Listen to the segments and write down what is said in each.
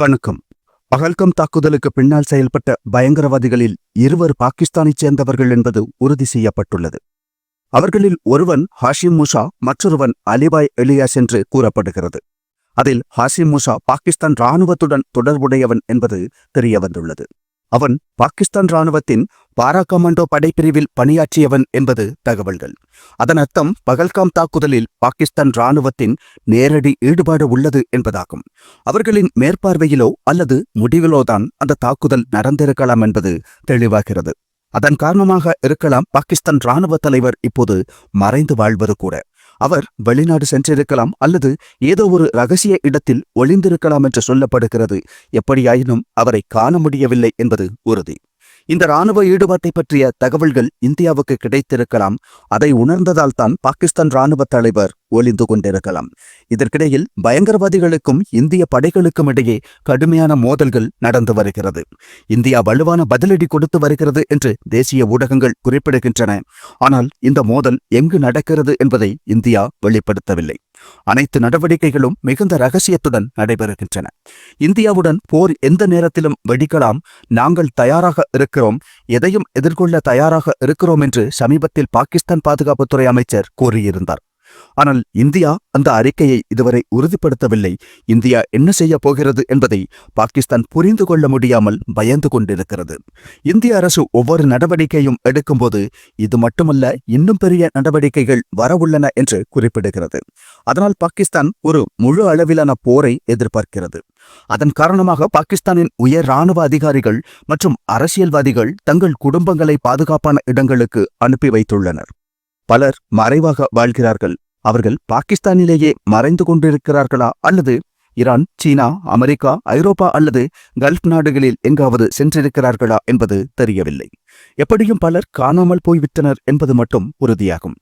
வணக்கம். பகல்கம் தாக்குதலுக்கு பின்னால் செயல்பட்ட பயங்கரவாதிகளில் இருவர் பாகிஸ்தானைச் சேர்ந்தவர்கள் என்பது உறுதி செய்யப்பட்டுள்ளது. அவர்களில் ஒருவன் ஹாஷிம் முஷா மற்றொருவன் அலிபாய் எலியாஸ் என்று கூறப்படுகிறது. அதில் ஹாஷிம் முஷா பாகிஸ்தான் ராணுவத்துடன் தொடர்புடையவன் என்பது தெரியவந்துள்ளது. அவன் பாகிஸ்தான் ராணுவத்தின் பாரா கமாண்டோ படைப்பிரிவில் பணியாற்றியவன் என்பது தகவல்கள். அதன் அர்த்தம் பகல்காம் தாக்குதலில் பாகிஸ்தான் ராணுவத்தின் நேரடி ஈடுபாடு உள்ளது என்பதாகும். அவர்களின் மேற்பார்வையிலோ அல்லது முடிவிலோதான் அந்த தாக்குதல் நடந்திருக்கலாம் என்பது தெளிவாகிறது. அதன் காரணமாக இருக்கலாம் பாகிஸ்தான் ராணுவ தலைவர் இப்போது மறைந்து வாழ்வது கூட. அவர் வெளிநாடு சென்றிருக்கலாம் அல்லது ஏதோ ஒரு ரகசிய இடத்தில் ஒளிந்திருக்கலாம் என்று சொல்லப்படுகிறது. எப்படியாயினும் அவரை காண முடியவில்லை என்பது உறுதி. இந்த ராணுவ ஈடுபாட்டை பற்றிய தகவல்கள் இந்தியாவுக்கு கிடைத்திருக்கலாம். அதை உணர்ந்ததால் தான் பாகிஸ்தான் ராணுவ தலைவர் ஒளிந்து கொண்டிருக்கலாம். இதற்கிடையில் பயங்கரவாதிகளுக்கும் இந்திய படைகளுக்கும் இடையே கடுமையான மோதல்கள் நடந்து வருகிறது. இந்தியா வலுவான பதிலடி கொடுத்து வருகிறது என்று தேசிய ஊடகங்கள் குறிப்பிடுகின்றன. ஆனால் இந்த மோதல் எங்கு நடக்கிறது என்பதை இந்தியா வெளிப்படுத்தவில்லை. அனைத்து நடவடிக்கைகளும் மிகுந்த ரகசியத்துடன் நடைபெறுகின்றன. இந்தியாவுடன் போர் எந்த நேரத்திலும் வெடிக்கலாம். நாங்கள் தயாராக இருக்கிறோம். எதையும் எதிர்கொள்ள தயாராக இருக்கிறோம் என்று சமீபத்தில் பாகிஸ்தான் பாதுகாப்புத்துறை அமைச்சர் கூறியிருந்தார். ஆனால் இந்தியா அந்த அறிக்கையை இதுவரை உறுதிப்படுத்தவில்லை. இந்தியா என்ன செய்ய போகிறது என்பதை பாகிஸ்தான் புரிந்து கொள்ள முடியாமல் பயந்து கொண்டிருக்கிறது. இந்திய அரசு ஒவ்வொரு நடவடிக்கையும் எடுக்கும்போது இது மட்டுமல்ல இன்னும் பெரிய நடவடிக்கைகள் வரவுள்ளன என்று குறிப்பிடுகிறது. அதனால் பாகிஸ்தான் ஒரு முழு அளவிலான போரை எதிர்பார்க்கிறது. அதன் காரணமாக பாகிஸ்தானின் உயர் ராணுவ அதிகாரிகள் மற்றும் அரசியல்வாதிகள் தங்கள் குடும்பங்களை பாதுகாப்பான இடங்களுக்கு அனுப்பி வைத்துள்ளனர். பலர் மறைவாக வாழ்கிறார்கள். அவர்கள் பாகிஸ்தானிலேயே மறைந்து கொண்டிருக்கிறார்களா அல்லது ஈரான் சீனா அமெரிக்கா ஐரோப்பா அல்லது கல்ஃப் நாடுகளில் எங்காவது சென்றிருக்கிறார்களா என்பது தெரியவில்லை. எப்படியும் பலர் காணாமல் போய்விட்டனர் என்பது மட்டும் உறுதியாகும்.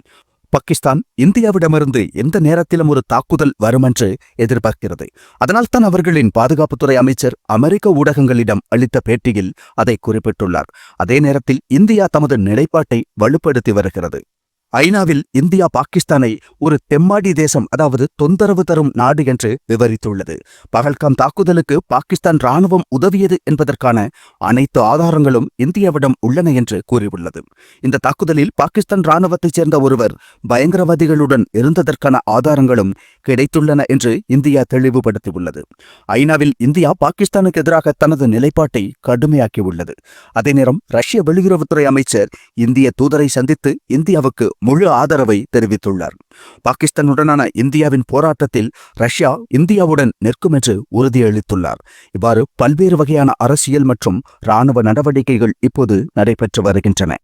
பாகிஸ்தான் இந்தியாவிடமிருந்து எந்த நேரத்திலும் ஒரு தாக்குதல் வரும் என்று எதிர்பார்க்கிறது. அதனால்தான் அவர்களின் பாதுகாப்புத்துறை அமைச்சர் அமெரிக்க ஊடகங்களிடம் அளித்த பேட்டியில் அதை குறிப்பிட்டுள்ளார். அதே நேரத்தில் இந்தியா தமது நிலைப்பாட்டை வலுப்படுத்தி வருகிறது. ஐநாவில் இந்தியா பாகிஸ்தானை ஒரு தெம்மாடி தேசம் அதாவது தொந்தரவு தரும் நாடு என்று விவரித்துள்ளது. பகல்காம் தாக்குதலுக்கு பாகிஸ்தான் ராணுவம் உதவியது என்பதற்கான அனைத்து ஆதாரங்களும் இந்தியாவிடம் உள்ளன என்று கூறியுள்ளது. இந்த தாக்குதலில் பாகிஸ்தான் ராணுவத்தைச் சேர்ந்த ஒருவர் பயங்கரவாதிகளுடன் இருந்ததற்கான ஆதாரங்களும் கிடைத்துள்ளன என்று இந்தியா தெளிவுபடுத்தியுள்ளது. ஐநாவில் இந்தியா பாகிஸ்தானுக்கு எதிராக தனது நிலைப்பாட்டை கடுமையாக்கியுள்ளது. அதே நேரம் ரஷ்ய வெளியுறவுத்துறை அமைச்சர் இந்திய தூதரை சந்தித்து இந்தியாவுக்கு முழு ஆதரவை தெரிவித்துள்ளார். பாகிஸ்தானுடனான இந்தியாவின் போராட்டத்தில் ரஷ்யா இந்தியாவுடன் நிற்கும் என்று உறுதியளித்துள்ளார். இவ்வாறு பல்வேறு வகையான அரசியல் மற்றும் இராணுவ நடவடிக்கைகள் இப்போது நடைபெற்று வருகின்றன.